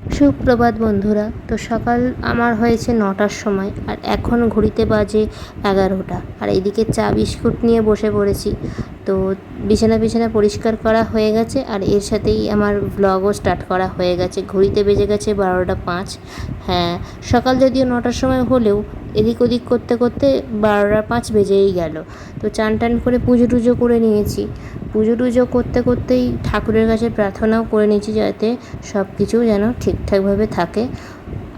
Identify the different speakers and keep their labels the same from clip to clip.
Speaker 1: সুপ্রভাত বন্ধুরা, তো সকাল আমার হয়েছে নটার সময় আর এখন ঘড়িতে বাজে এগারোটা। আর এইদিকে চা বিস্কুট নিয়ে বসে পড়েছি। তো বিছানা বিছানা পরিষ্কার করা হয়ে গেছে আর এর সাথেই আমার ব্লগও স্টার্ট করা হয়ে গেছে। ঘড়িতে বেজে গেছে বারোটা পাঁচ। হ্যাঁ সকাল যদিও নটার সময় হলেও এদিক ওদিক করতে করতে বারোটা পাঁচ বেজেই গেল। তো চান টান করে পুজো টুজো করে নিয়েছি। পুজো টুজো করতে করতেই ঠাকুরের কাছে প্রার্থনাও করে নিয়েছি যাতে সব কিছু যেন ঠিকঠাকভাবে থাকে।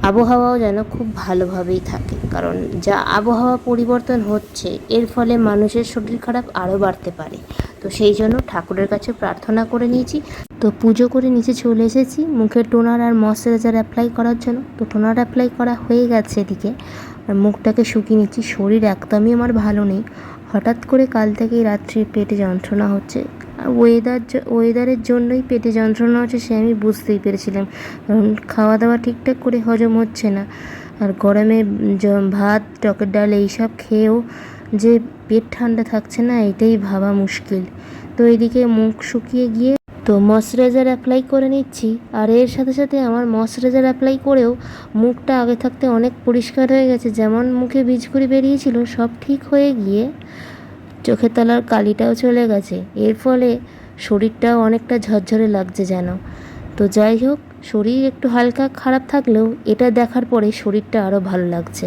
Speaker 1: আবহাওয়াও যেন খুব ভালোভাবেই থাকে। কারণ যা আবহাওয়া পরিবর্তন হচ্ছে, এর ফলে মানুষের শরীর খারাপ আরও বাড়তে পারে। তো সেই জন্য ঠাকুরের কাছে প্রার্থনা করে নিয়েছি তো পুজো করে নিচে চলে এসেছি। মুখে টোনার আর ময়শ্চারাইজার অ্যাপ্লাই করার জন্য। তো টোনার অ্যাপ্লাই করা হয়ে গেছে এদিকে। আর মুখটাকে শুকিয়ে নিচ্ছি। শরীর একদমই আমার ভালো নেই। হঠাৎ করে কাল থেকেই রাত্রি পেটে যন্ত্রণা হচ্ছে। আর ওয়েদার ওয়েদারের জন্যই পেটে যন্ত্রণা হচ্ছে সে আমি বুঝতেই পেরেছিলাম। কারণ খাওয়া দাওয়া ঠিকঠাক করে হজম হচ্ছে না। আর গরমে ভাত, টকের ডাল এইসব খেয়েও যে পেট ঠান্ডা থাকছে না, এটাই ভাবা মুশকিল। তো এদিকে মুখ শুকিয়ে গিয়ে তো ময়শ্চারাইজার অ্যাপ্লাই করে নিচ্ছি। আর এর সাথে সাথে আমার ময়শ্চারাইজার অ্যাপ্লাই করেও মুখটা আগে থাকতে অনেক পরিষ্কার হয়ে গেছে। যেমন মুখে বীজকুড়ি বেরিয়েছিল, সব ঠিক হয়ে গিয়ে চোখের তলার কালিটাও চলে গেছে। এর ফলে শরীরটাও অনেকটা ঝরঝরে লাগছে যেন। তো যাই হোক, শরীর একটু হালকা খারাপ থাকলেও এটা দেখার পরে শরীরটা আরও ভালো লাগছে।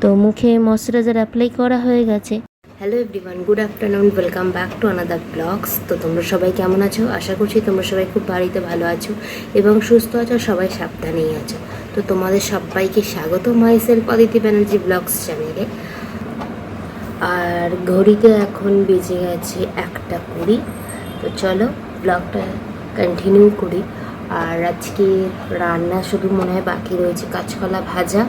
Speaker 1: তো মুখে ময়শ্চারাইজার অ্যাপ্লাই করা হয়ে গেছে। Hello everyone good afternoon welcome back to another blogs তো তোমরা সবাই কেমন আছো? আশা করছি তোমরা সবাই খুব বাড়িতে ভালো আছো এবং সুস্থ আছো, সবাই সাবধানেই আছো। তো তোমাদের সবাইকে স্বাগত myself Aditi Banerjee blogs চ্যানেলে আর ঘড়িতে এখন বেজে গেছে একটা কুড়ি। তো চলো ব্লগটা কন্টিনিউ করি। আর আজকে রান্না শুধু মনে হয় বাকি রয়েছে, কাঁচকলা ভাজা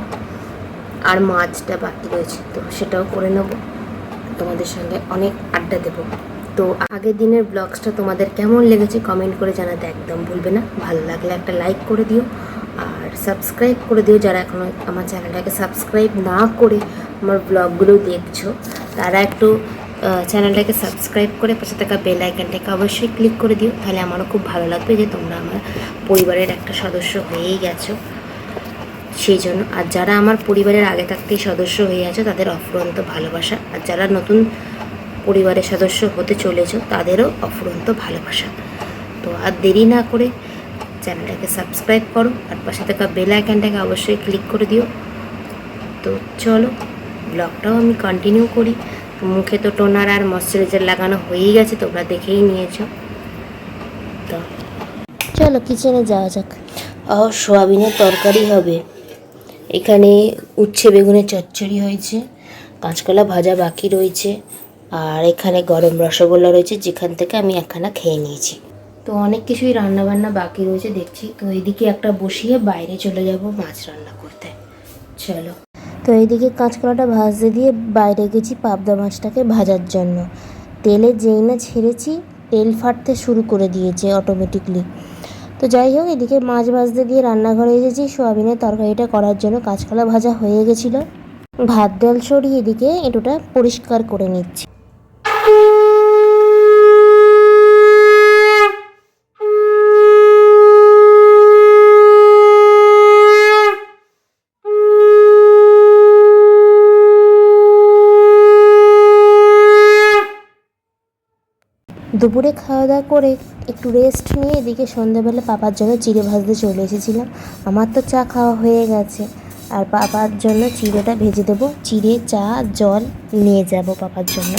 Speaker 1: আর মাছটা বাকি রয়েছে, তো সেটাও করে নেব। তোমাদের সঙ্গে অনেক আড্ডা দেবো। তো আগের দিনের ব্লগসটা তোমাদের কেমন লেগেছে কমেন্ট করে জানাতে একদম ভুলবে না। ভালো লাগলে একটা লাইক করে দিও আর সাবস্ক্রাইব করে দিও যারা এখনও আমার চ্যানেলটাকে সাবস্ক্রাইব না করে আমার ব্লগগুলো দেখছ। তারা একটু চ্যানেলটাকে সাবস্ক্রাইব করে পাশে থাকা বেল আইকনটাকে অবশ্যই ক্লিক করে দিও। তাহলে আমারও খুব ভালো লাগবে যে তোমরা আমার পরিবারের একটা সদস্য হয়েই গেছো। সেই জন্য। আর যারা আমার পরিবারের আগে থাকতেই সদস্য হয়ে আছে, তাদের অফুরন্ত ভালোবাসা। আর যারা নতুন পরিবারের সদস্য হতে চলেছো, তাদেরও অফুরন্ত ভালোবাসা। তো আর দেরি না করে চ্যানেলটাকে সাবস্ক্রাইব করো, আর পাশে থাকা বেল আইকনটাকে অবশ্যই ক্লিক করে দিও। তো চলো, ব্লগটাও আমি কন্টিনিউ করি। মুখে তো টোনার আর ময়শ্চারাইজার লাগানো হয়েই গেছে, তোমরা দেখেই নিয়েছো। তো চলো কিচেনে যাওয়া যাক। ও সোয়াবিনের তরকারি হবে। এখানে উচ্ছে বেগুনের চচ্চড়ি হয়েছে, কাঁচকলা ভাজা বাকি রয়েছে, আর এখানে গরম রসগোল্লা রয়েছে, যেখান থেকে আমি একখানা খেয়ে নিয়েছি। তো অনেক কিছুই রান্না বান্না বাকি রয়েছে দেখছি, তো এইদিকে একটা বসিয়ে বাইরে চলে যাব মাছ রান্না করতে। চলো। তো এইদিকে কাঁচকলাটা ভাজতে দিয়ে বাইরে গেছি পাবদা মাছটাকে ভাজার জন্য। তেলে যেই না ছেড়েছি, তেল ফাটতে শুরু করে দিয়েছে অটোমেটিকলি তো যাই হোক, এদিকে মাছ ভাজতে দিয়ে রান্নাঘরে এসেছি। সোয়াবিনের তরকারিটা করার জন্য কাঁচকলা ভাজা হয়ে গেছিল। ভাত ডাল সরিয়ে এদিকে এটুটা পরিষ্কার করে নিচ্ছি। দুপুরে খাওয়া দাওয়া করে একটু রেস্ট নিয়ে এদিকে সন্ধ্যাবেলা পাপার জন্য চিড়ে ভাজতে চলে এসেছিলাম। আমার তো চা খাওয়া হয়ে গেছে। আর পাপার জন্য চিড়েটা ভেজে দেবো। চিড়ে চা জল নিয়ে যাব পাপার জন্য।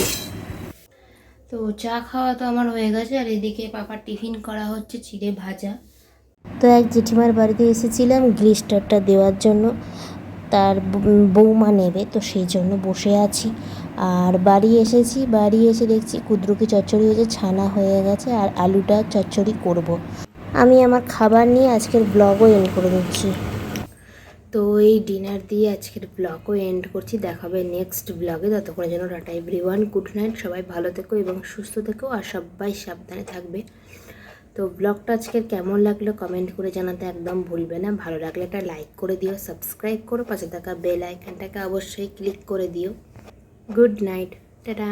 Speaker 1: তো চা খাওয়া তো আমার হয়ে গেছে। আর এদিকে পাপার টিফিন করা হচ্ছে চিড়ে ভাজা। তো এক জেঠিমার বাড়িতে এসেছিলাম গ্লিস্টারটা দেওয়ার জন্য। তার বৌমা নেবে তো সেই জন্য বসে আছি। আর বাড়ি এসেছি, বাড়ি এসে দেখছি কুদ্রুকি চচ্চড়ি হয়েছে, ছানা হয়ে গেছে আর আলুটা চচ্চড়ি করব। আমি আমার খাবার নিয়ে আজকের ব্লগও এন্ড করে দিচ্ছি। তো এই ডিনার দিয়ে আজকের ব্লগও এন্ড করছি। দেখাবে নেক্সট ব্লগে ততক্ষণের জন্য টাটা এভরিওয়ান গুড নাইট সবাই ভালো থেকো এবং সুস্থ থেকো আর সবাই সাবধানে থাকবে। তো ব্লগটা আজকের কেমন লাগল কমেন্ট করে জানাতে একদম ভুলবে না। ভালো লাগলে একটা লাইক করে দিও সাবস্ক্রাইব করো, পাশে থাকা বেল আইকনটাকে অবশ্যই ক্লিক করে দিও। Good night tata